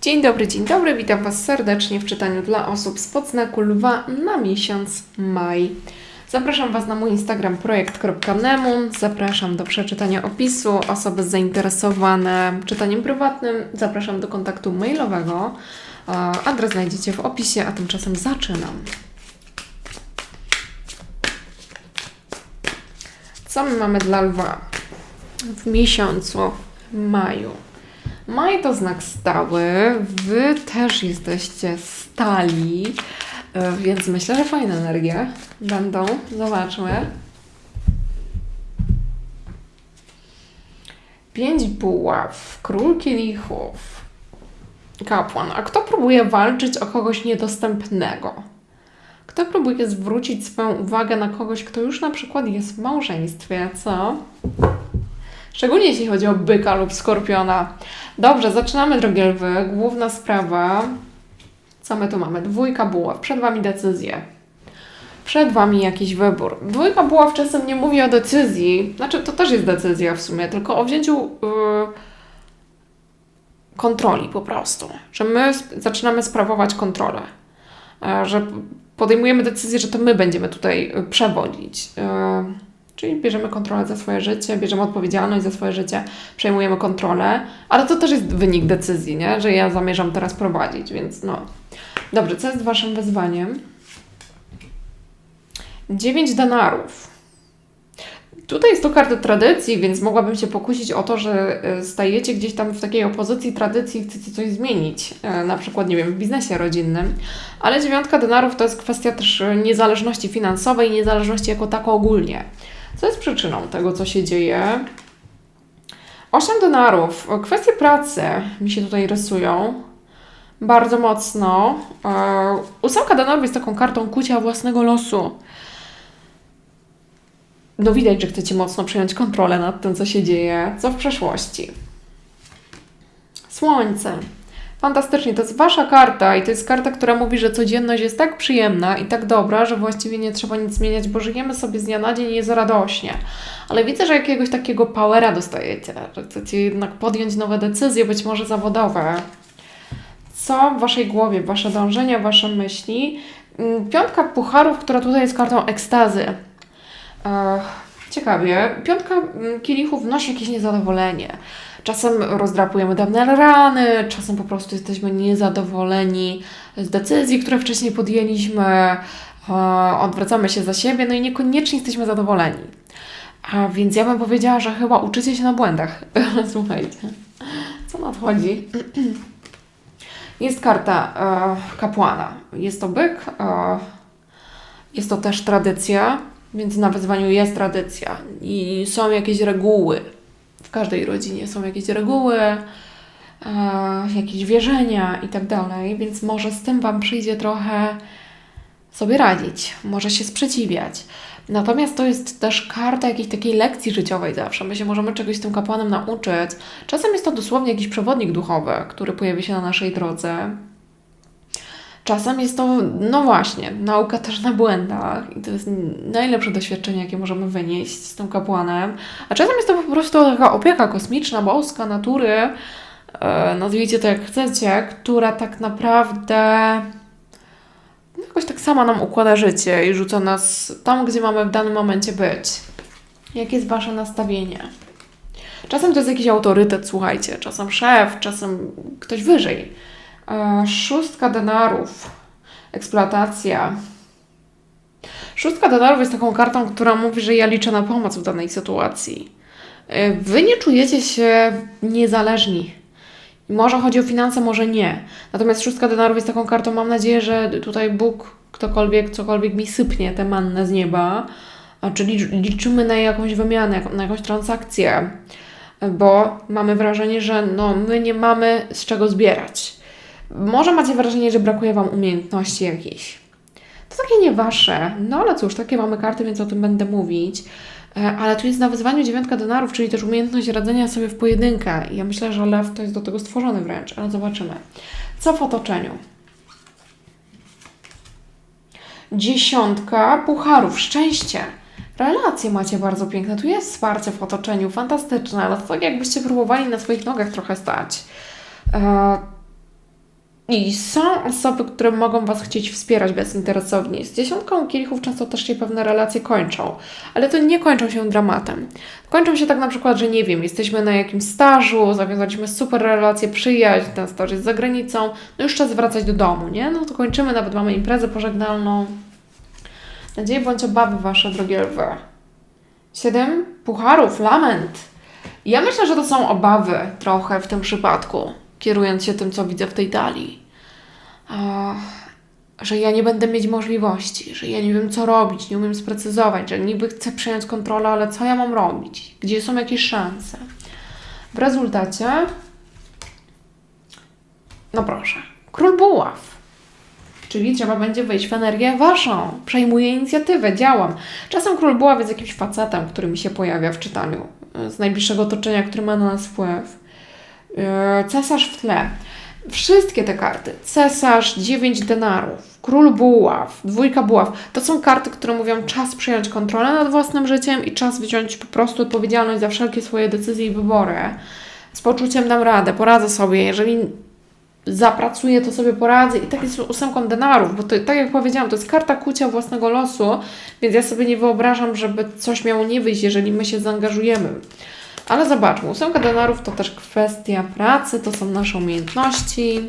Dzień dobry, dzień dobry, witam Was serdecznie w czytaniu dla osób z podznaku lwa na miesiąc maj. Zapraszam Was na mój Instagram projekt.nemu, zapraszam do przeczytania opisu, osoby zainteresowane czytaniem prywatnym, zapraszam do kontaktu mailowego. Adres znajdziecie w opisie, a tymczasem zaczynam. Co my mamy dla lwa w miesiącu maju? Maj to znak stały, Wy też jesteście stali, e, więc myślę, że fajne energie będą. Zobaczmy. Pięć buław, król kielichów, kapłan. A kto próbuje walczyć o kogoś niedostępnego? Kto próbuje zwrócić swoją uwagę na kogoś, kto już na przykład jest w małżeństwie, co? Szczególnie jeśli chodzi o byka lub skorpiona. Dobrze, zaczynamy, drogie lwy. Główna sprawa. Co my tu mamy? Dwójka buław. Przed Wami decyzje. Przed Wami jakiś wybór. Dwójka buław czasem nie mówi o decyzji. Znaczy, to też jest decyzja w sumie, tylko o wzięciu yy, kontroli po prostu. Że my zaczynamy sprawować kontrolę. Yy, że podejmujemy decyzję, że to my będziemy tutaj yy, przewodzić. Yy, Czyli bierzemy kontrolę za swoje życie, bierzemy odpowiedzialność za swoje życie, przejmujemy kontrolę, ale to też jest wynik decyzji, nie? że ja zamierzam teraz prowadzić, więc no. Dobrze, co jest Waszym wyzwaniem? Dziewięć denarów. Tutaj jest to karta tradycji, więc mogłabym się pokusić o to, że e, stajecie gdzieś tam w takiej opozycji tradycji i chcecie coś zmienić, e, na przykład, nie wiem, w biznesie rodzinnym. Ale dziewiątka denarów to jest kwestia też e, niezależności finansowej, niezależności jako tako ogólnie. Co jest przyczyną tego, co się dzieje? Osiem denarów. Kwestie pracy mi się tutaj rysują bardzo mocno. E, Ósemka denarów jest taką kartą kucia własnego losu. No widać, że chcecie mocno przejąć kontrolę nad tym, co się dzieje, co w przeszłości. Słońce. Fantastycznie, to jest Wasza karta i to jest karta, która mówi, że codzienność jest tak przyjemna i tak dobra, że właściwie nie trzeba nic zmieniać, bo żyjemy sobie z dnia na dzień i jest radośnie. Ale widzę, że jakiegoś takiego powera dostajecie, że chcecie jednak podjąć nowe decyzje, być może zawodowe. Co w Waszej głowie, Wasze dążenia, Wasze myśli? Mm, Piątka pucharów, która tutaj jest kartą ekstazy. E, Ciekawie. Piątka mm, kielichów wnosi jakieś niezadowolenie. Czasem rozdrapujemy dawne rany, czasem po prostu jesteśmy niezadowoleni z decyzji, które wcześniej podjęliśmy, e, odwracamy się za siebie, no i niekoniecznie jesteśmy zadowoleni. A więc ja bym powiedziała, że chyba uczycie się na błędach. Słuchajcie, co nadchodzi? Jest karta e, kapłana. Jest to byk, e, jest to też tradycja, więc na wyzwaniu jest tradycja i są jakieś reguły. W każdej rodzinie są jakieś reguły, e, jakieś wierzenia i tak dalej, więc może z tym Wam przyjdzie trochę sobie radzić, może się sprzeciwiać. Natomiast to jest też karta jakiejś takiej lekcji życiowej zawsze. My się możemy czegoś z tym kapłanem nauczyć. Czasem jest to dosłownie jakiś przewodnik duchowy, który pojawi się na naszej drodze. Czasem jest to, no właśnie, nauka też na błędach i to jest najlepsze doświadczenie, jakie możemy wynieść z tym kapłanem. A czasem jest to po prostu taka opieka kosmiczna, boska, natury, e, nazwijcie to jak chcecie, która tak naprawdę no, jakoś tak sama nam układa życie i rzuca nas tam, gdzie mamy w danym momencie być. Jakie jest Wasze nastawienie? Czasem to jest jakiś autorytet, słuchajcie, czasem szef, czasem ktoś wyżej. E, Szóstka denarów. Eksploatacja. Szóstka denarów jest taką kartą, która mówi, że ja liczę na pomoc w danej sytuacji. E, Wy nie czujecie się niezależni. Może chodzi o finanse, może nie. Natomiast szóstka denarów jest taką kartą, mam nadzieję, że tutaj Bóg, ktokolwiek, cokolwiek mi sypnie tę mannę z nieba, czyli liczymy na jakąś wymianę, na jakąś transakcję, bo mamy wrażenie, że no, my nie mamy z czego zbierać. Może macie wrażenie, że brakuje Wam umiejętności jakiejś. To takie nie Wasze. No ale cóż, takie mamy karty, więc o tym będę mówić. E, Ale tu jest na wyzwaniu dziewiątka denarów, czyli też umiejętność radzenia sobie w pojedynkę. Ja myślę, że lew to jest do tego stworzony wręcz, ale zobaczymy. Co w otoczeniu? Dziesiątka pucharów, szczęście. Relacje macie bardzo piękne. Tu jest wsparcie w otoczeniu, fantastyczne, ale to tak jakbyście próbowali na swoich nogach trochę stać. E, I są osoby, które mogą Was chcieć wspierać bezinteresownie. Z dziesiątką kielichów często też się pewne relacje kończą, ale to nie kończą się dramatem. Kończą się tak na przykład, że nie wiem, jesteśmy na jakimś stażu, zawiązaliśmy super relacje, przyjaźń, ten staż jest za granicą, no już czas wracać do domu, nie? No to kończymy, nawet mamy imprezę pożegnalną. Nadzieje bądź obawy Wasze, drogie lwy. Siedem pucharów, lament. Ja myślę, że to są obawy trochę w tym przypadku, kierując się tym, co widzę w tej talii. A, że ja nie będę mieć możliwości, że ja nie wiem, co robić, nie umiem sprecyzować, że niby chcę przejąć kontrolę, ale co ja mam robić? Gdzie są jakieś szanse? W rezultacie, no proszę, król buław. Czyli trzeba będzie wejść w energię waszą. Przejmuję inicjatywę, działam. Czasem król buław jest jakimś facetem, który mi się pojawia w czytaniu z najbliższego otoczenia, który ma na nas wpływ. Yy, Cesarz w tle. Wszystkie te karty, cesarz, 9 denarów, król buław, dwójka buław, to są karty, które mówią czas przejąć kontrolę nad własnym życiem i czas wziąć po prostu odpowiedzialność za wszelkie swoje decyzje i wybory. Z poczuciem dam radę, poradzę sobie, jeżeli zapracuję, to sobie poradzę i tak jest z ósemką denarów, bo to, tak jak powiedziałam, to jest karta kucia własnego losu, więc ja sobie nie wyobrażam, żeby coś miało nie wyjść, jeżeli my się zaangażujemy. Ale zobaczmy, ósemka denarów to też kwestia pracy, to są nasze umiejętności.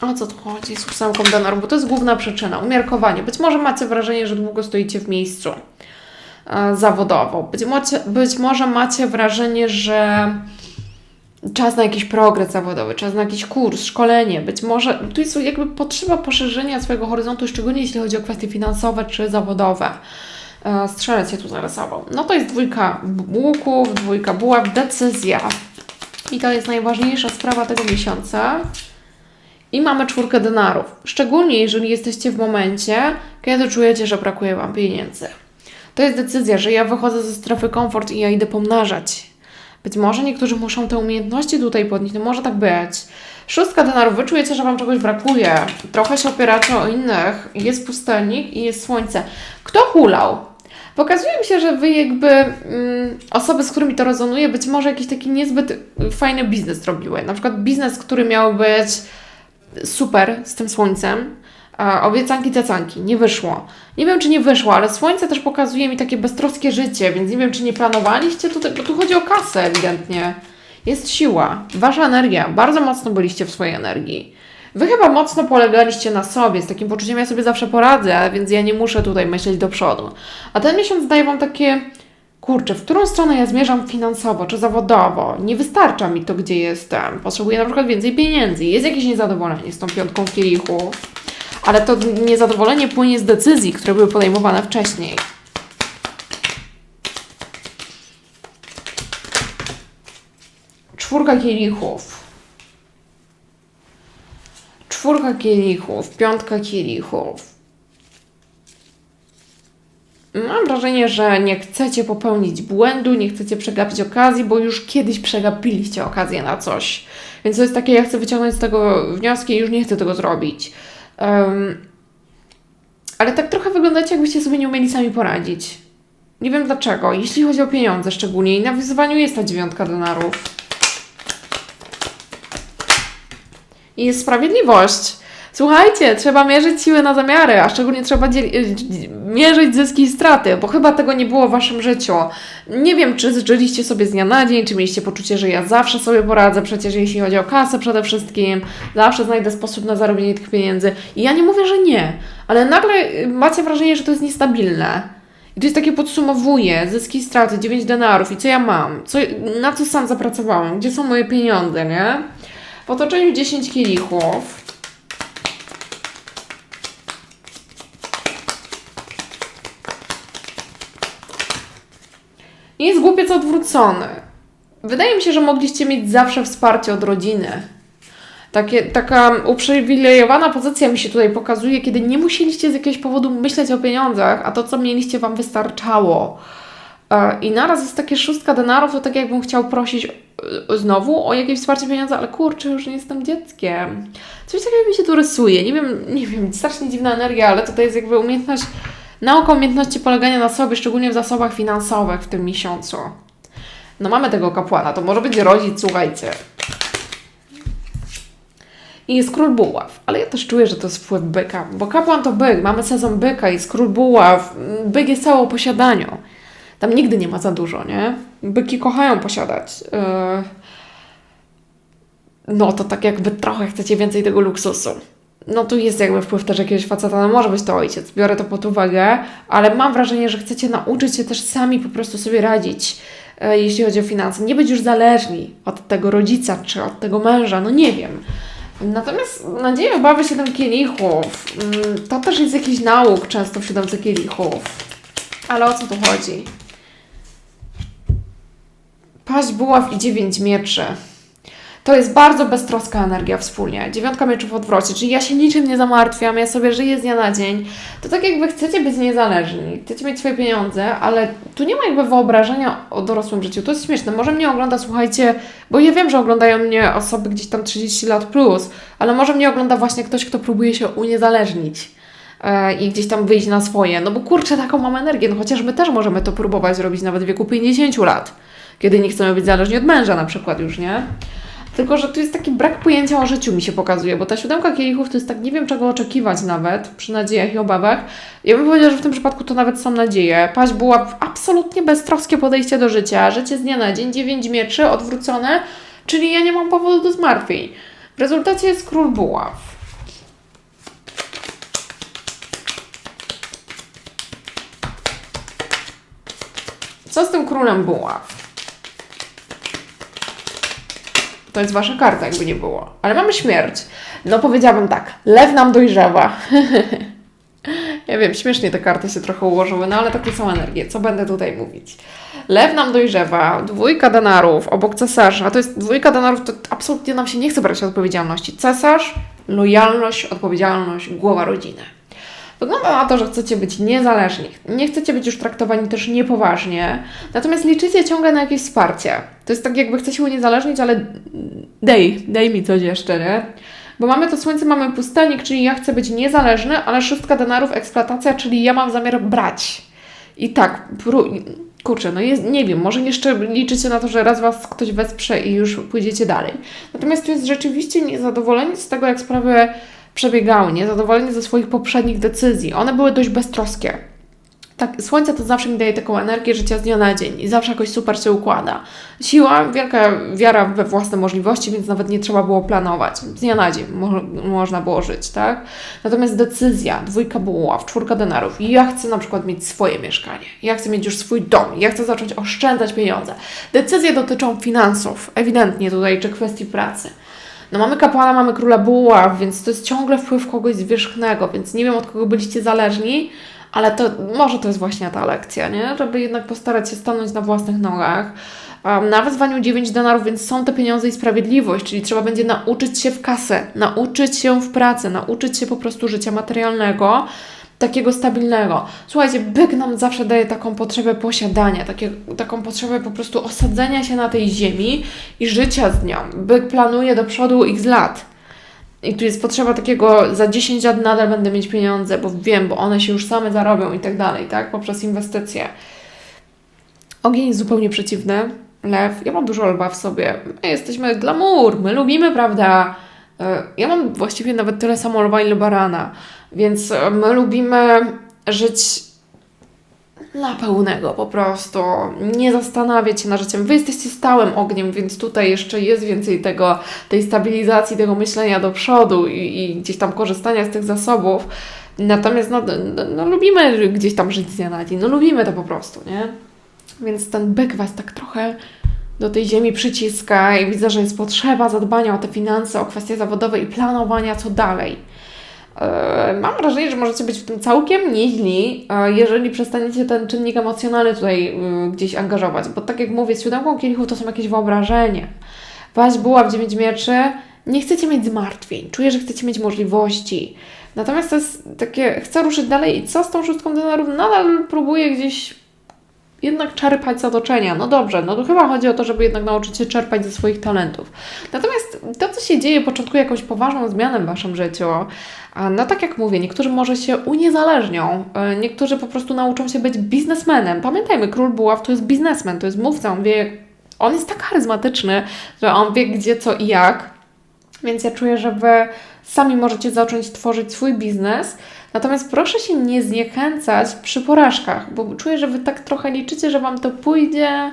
O co tu chodzi z ósemką denarów? Bo to jest główna przyczyna. Umiarkowanie. Być może macie wrażenie, że długo stoicie w miejscu e, zawodowo. Być, mocie, być może macie wrażenie, że czas na jakiś progres zawodowy, czas na jakiś kurs, szkolenie. Być może tu jest jakby potrzeba poszerzenia swojego horyzontu, szczególnie jeśli chodzi o kwestie finansowe czy zawodowe. E, Strzelec się tu zarysował. No to jest dwójka łuków, dwójka buław, decyzja. I to jest najważniejsza sprawa tego miesiąca. I mamy czwórkę denarów. Szczególnie jeżeli jesteście w momencie, kiedy czujecie, że brakuje Wam pieniędzy. To jest decyzja, że ja wychodzę ze strefy komfort i ja idę pomnażać. Być może niektórzy muszą te umiejętności tutaj podnieść, no może tak być. Szóstka denarów, wy czujecie, że Wam czegoś brakuje. Trochę się opieracie o innych. Jest pustelnik i jest słońce. Kto hulał? Pokazuje mi się, że Wy jakby mm, osoby, z którymi to rezonuje, być może jakiś taki niezbyt fajny biznes robiły. Na przykład biznes, który miał być super z tym słońcem. Obiecanki cacanki, nie wyszło. Nie wiem, czy nie wyszło, ale słońce też pokazuje mi takie beztroskie życie, więc nie wiem, czy nie planowaliście tutaj, bo tu chodzi o kasę ewidentnie. Jest siła, wasza energia, bardzo mocno byliście w swojej energii. Wy chyba mocno polegaliście na sobie, z takim poczuciem ja sobie zawsze poradzę, więc ja nie muszę tutaj myśleć do przodu. A ten miesiąc daje Wam takie, kurczę, w którą stronę ja zmierzam finansowo czy zawodowo? Nie wystarcza mi to, gdzie jestem. Potrzebuję na przykład więcej pieniędzy. Jest jakieś niezadowolenie z tą piątką kielichów ale to niezadowolenie płynie z decyzji, które były podejmowane wcześniej. Czwórka kielichów. Czwórka kielichów, piątka kielichów. Mam wrażenie, że nie chcecie popełnić błędu, nie chcecie przegapić okazji, bo już kiedyś przegapiliście okazję na coś. Więc to jest takie, ja chcę wyciągnąć z tego wnioski i już nie chcę tego zrobić. Um, ale tak trochę wyglądacie, jakbyście sobie nie umieli sami poradzić. Nie wiem dlaczego. Jeśli chodzi o pieniądze szczególnie i na wyzwaniu jest ta dziewiątka denarów. I jest sprawiedliwość. Słuchajcie, trzeba mierzyć siły na zamiary, a szczególnie trzeba mierzyć zyski i straty, bo chyba tego nie było w Waszym życiu. Nie wiem, czy żyliście sobie z dnia na dzień, czy mieliście poczucie, że ja zawsze sobie poradzę, przecież jeśli chodzi o kasę przede wszystkim, zawsze znajdę sposób na zarobienie tych pieniędzy. I ja nie mówię, że nie, ale nagle macie wrażenie, że to jest niestabilne. I to jest takie podsumowuje, zyski straty, 9 denarów i co ja mam, co, na co sam zapracowałem, gdzie są moje pieniądze, nie? W otoczeniu 10 kielichów, jest głupiec odwrócony. Wydaje mi się, że mogliście mieć zawsze wsparcie od rodziny. Takie, taka uprzywilejowana pozycja mi się tutaj pokazuje, kiedy nie musieliście z jakiegoś powodu myśleć o pieniądzach, a to, co mieliście, Wam wystarczało. E, I naraz jest takie szóstka denarów, to tak jakbym chciał prosić e, znowu o jakieś wsparcie pieniądza, ale kurczę, już nie jestem dzieckiem. Coś takiego mi się tu rysuje. Nie wiem, nie wiem, strasznie dziwna energia, ale tutaj jest jakby umiejętność Nauka umiejętności polegania na sobie, szczególnie w zasobach finansowych w tym miesiącu. No mamy tego kapłana, to może być rodzic, słuchajcie. I jest król buław, ale ja też czuję, że to jest wpływ byka, bo kapłan to byk, mamy sezon byka, jest król buław, byk jest cały o posiadaniu. Tam nigdy nie ma za dużo, nie? Byki kochają posiadać. Yy... No to tak jakby trochę chcecie więcej tego luksusu. No tu jest jakby wpływ też jakiegoś faceta, no może być to ojciec, biorę to pod uwagę, ale mam wrażenie, że chcecie nauczyć się też sami po prostu sobie radzić, e, jeśli chodzi o finanse. Nie być już zależni od tego rodzica czy od tego męża, no nie wiem. Natomiast nadzieja obawy siedem kielichów, mm, to też jest jakiś nauk często w siódemce kielichów. Ale o co tu chodzi? Paść buław i dziewięć mieczy. To jest bardzo beztroska energia wspólnie. Dziewiątka mieczów odwrocie, czyli ja się niczym nie zamartwiam, ja sobie żyję z dnia na dzień. To tak jakby chcecie być niezależni, chcecie mieć swoje pieniądze, ale tu nie ma jakby wyobrażenia o dorosłym życiu. To jest śmieszne. Może mnie ogląda, słuchajcie, bo ja wiem, że oglądają mnie osoby gdzieś tam 30 lat plus, ale może mnie ogląda właśnie ktoś, kto próbuje się uniezależnić e, i gdzieś tam wyjść na swoje. No bo kurczę, taką mam energię, no chociaż my też możemy to próbować zrobić nawet w wieku 50 lat, kiedy nie chcemy być zależni od męża na przykład już, nie? Tylko, że tu jest taki brak pojęcia o życiu mi się pokazuje, bo ta siódemka kielichów to jest tak, nie wiem czego oczekiwać nawet przy nadziejach i obawach. Ja bym powiedziała, że w tym przypadku to nawet są nadzieje. Paść była absolutnie beztroskie podejście do życia, życie z dnia na dzień, dziewięć mieczy odwrócone, czyli ja nie mam powodu do zmartwień. W rezultacie jest król buław. Co z tym królem buław? To jest wasza karta, jakby nie było. Ale mamy śmierć. No powiedziałabym tak, lew nam dojrzewa. ja wiem, śmiesznie te karty się trochę ułożyły, no ale takie są energie. Co będę tutaj mówić? Lew nam dojrzewa, dwójka denarów obok cesarza. To jest dwójka denarów, to absolutnie nam się nie chce brać odpowiedzialności. Cesarz, lojalność, odpowiedzialność, głowa rodziny. Wygląda na to, że chcecie być niezależni. Nie chcecie być już traktowani też niepoważnie, natomiast liczycie ciągle na jakieś wsparcie. To jest tak, jakby chcecie się uniezależnić, ale daj, daj mi coś jeszcze, nie? Bo mamy to słońce, mamy pustelnik, czyli ja chcę być niezależny, ale szóstka denarów, eksploatacja, czyli ja mam zamiar brać. I tak, kurczę, no jest, nie wiem, może jeszcze liczycie na to, że raz Was ktoś wesprze i już pójdziecie dalej. Natomiast tu jest rzeczywiście niezadowolenie z tego, jak sprawy przebiegały, niezadowoleni ze swoich poprzednich decyzji. One były dość beztroskie. Tak, słońce to zawsze mi daje taką energię życia z dnia na dzień i zawsze jakoś super się układa. Siła, wielka wiara we własne możliwości, więc nawet nie trzeba było planować. Z dnia na dzień mo można było żyć, tak? Natomiast decyzja, dwójka buław, czwórka denarów. Ja chcę na przykład mieć swoje mieszkanie. Ja chcę mieć już swój dom. Ja chcę zacząć oszczędzać pieniądze. Decyzje dotyczą finansów, ewidentnie tutaj, czy kwestii pracy. No mamy kapłana, mamy króla buław, więc to jest ciągle wpływ kogoś zwierzchnego, więc nie wiem od kogo byliście zależni, ale to może to jest właśnie ta lekcja, nie? Żeby jednak postarać się stanąć na własnych nogach. Um, na wezwaniu 9 denarów, więc są te pieniądze i sprawiedliwość, czyli trzeba będzie nauczyć się w kasę, nauczyć się w pracy, nauczyć się po prostu życia materialnego, takiego stabilnego. Słuchajcie, byk nam zawsze daje taką potrzebę posiadania, takie, taką potrzebę po prostu osadzenia się na tej ziemi i życia z nią. Byk planuje do przodu x lat. I tu jest potrzeba takiego, za 10 lat nadal będę mieć pieniądze, bo wiem, bo one się już same zarobią i tak dalej, tak? Poprzez inwestycje. Ogień jest zupełnie przeciwny. Lew, ja mam dużo lwa w sobie. My jesteśmy glamour, my lubimy, prawda? E, ja mam właściwie nawet tyle samo lwa, ile barana. Więc e, my lubimy żyć dla pełnego po prostu. Nie zastanawiać się nad życiem. Wy jesteście stałym ogniem, więc tutaj jeszcze jest więcej tego, tej stabilizacji, tego myślenia do przodu i, i gdzieś tam korzystania z tych zasobów. Natomiast no, no, no, lubimy gdzieś tam żyć z dnia na dzień. No lubimy to po prostu, nie? Więc ten byk Was tak trochę do tej ziemi przyciska i widzę, że jest potrzeba zadbania o te finanse, o kwestie zawodowe i planowania co dalej. E, mam wrażenie, że możecie być w tym całkiem nieźli, e, jeżeli przestaniecie ten czynnik emocjonalny tutaj e, gdzieś angażować, bo tak jak mówię, z siódemką kielichów to są jakieś wyobrażenia. Waś była w dziewięć mieczy, nie chcecie mieć zmartwień, czuję, że chcecie mieć możliwości. Natomiast to jest takie, chcę ruszyć dalej i co z tą szóstką denarów? Nadal próbuję gdzieś jednak czerpać z otoczenia. No dobrze, no to chyba chodzi o to, żeby jednak nauczyć się czerpać ze swoich talentów. Natomiast to, co się dzieje, początkuje jakąś poważną zmianę w Waszym życiu. No tak jak mówię, niektórzy może się uniezależnią, e, niektórzy po prostu nauczą się być biznesmenem. Pamiętajmy, król buław to jest biznesmen, to jest mówca, on wie, on jest tak charyzmatyczny, że on wie gdzie, co i jak. Więc ja czuję, że Wy sami możecie zacząć tworzyć swój biznes. Natomiast proszę się nie zniechęcać przy porażkach, bo czuję, że Wy tak trochę liczycie, że Wam to pójdzie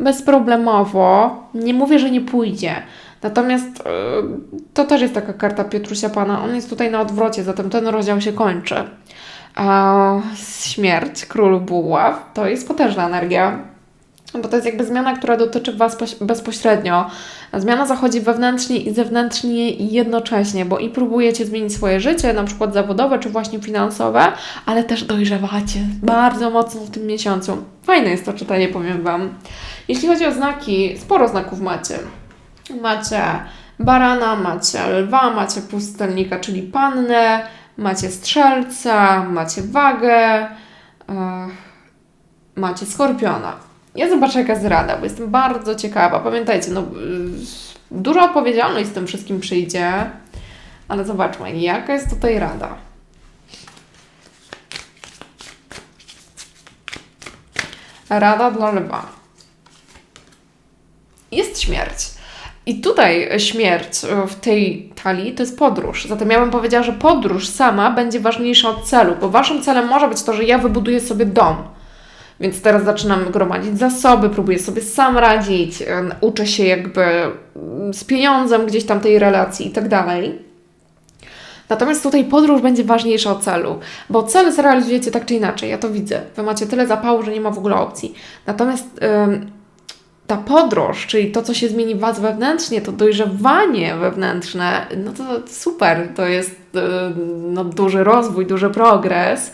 bezproblemowo. Nie mówię, że nie pójdzie. Natomiast yy, to też jest taka karta Piotrusia Pana. On jest tutaj na odwrocie, zatem ten rozdział się kończy. A śmierć, król buław, to jest potężna energia. Bo to jest jakby zmiana, która dotyczy Was poś- bezpośrednio. Zmiana zachodzi wewnętrznie i zewnętrznie jednocześnie, bo i próbujecie zmienić swoje życie, na przykład zawodowe czy właśnie finansowe, ale też dojrzewacie bardzo mocno w tym miesiącu. Fajne jest to czytanie, powiem Wam. Jeśli chodzi o znaki, sporo znaków macie. Macie barana, macie lwa, macie pustelnika, czyli pannę, macie strzelca, macie wagę, e, macie skorpiona. Ja zobaczę, jaka jest rada, bo jestem bardzo ciekawa. Pamiętajcie, no, y, duża odpowiedzialność z tym wszystkim przyjdzie, ale zobaczmy, jaka jest tutaj rada. Rada dla lwa. Jest śmierć. I tutaj śmierć w tej talii to jest podróż. Zatem ja bym powiedziała, że podróż sama będzie ważniejsza od celu, bo waszym celem może być to, że ja wybuduję sobie dom. Więc teraz zaczynam gromadzić zasoby, próbuję sobie sam radzić, e, uczę się jakby mm, z pieniądzem gdzieś tam tej relacji i tak dalej. Natomiast tutaj podróż będzie ważniejsza od celu, bo cel zrealizujecie tak czy inaczej, ja to widzę. Wy macie tyle zapału, że nie ma w ogóle opcji. Natomiast ta podróż, czyli to, co się zmieni w Was wewnętrznie, to dojrzewanie wewnętrzne, no to super, to jest y, no, duży rozwój, duży progres.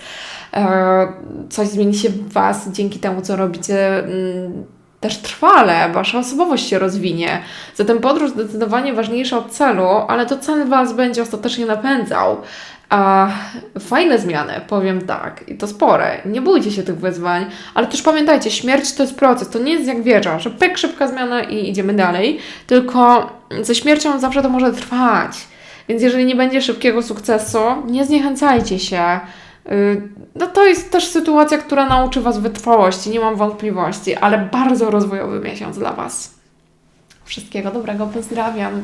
E, Coś zmieni się w Was dzięki temu, co robicie mm, też trwale, Wasza osobowość się rozwinie. Zatem podróż zdecydowanie ważniejsza od celu, ale to cel Was będzie ostatecznie napędzał. A fajne zmiany, powiem tak, i to spore. Nie bójcie się tych wyzwań, ale też pamiętajcie, śmierć to jest proces, to nie jest jak wieża, że pyk, szybka zmiana i idziemy dalej, tylko ze śmiercią zawsze to może trwać. Więc jeżeli nie będzie szybkiego sukcesu, nie zniechęcajcie się. Yy, No to jest też sytuacja, która nauczy Was wytrwałości, nie mam wątpliwości, ale bardzo rozwojowy miesiąc dla Was. Wszystkiego dobrego, pozdrawiam.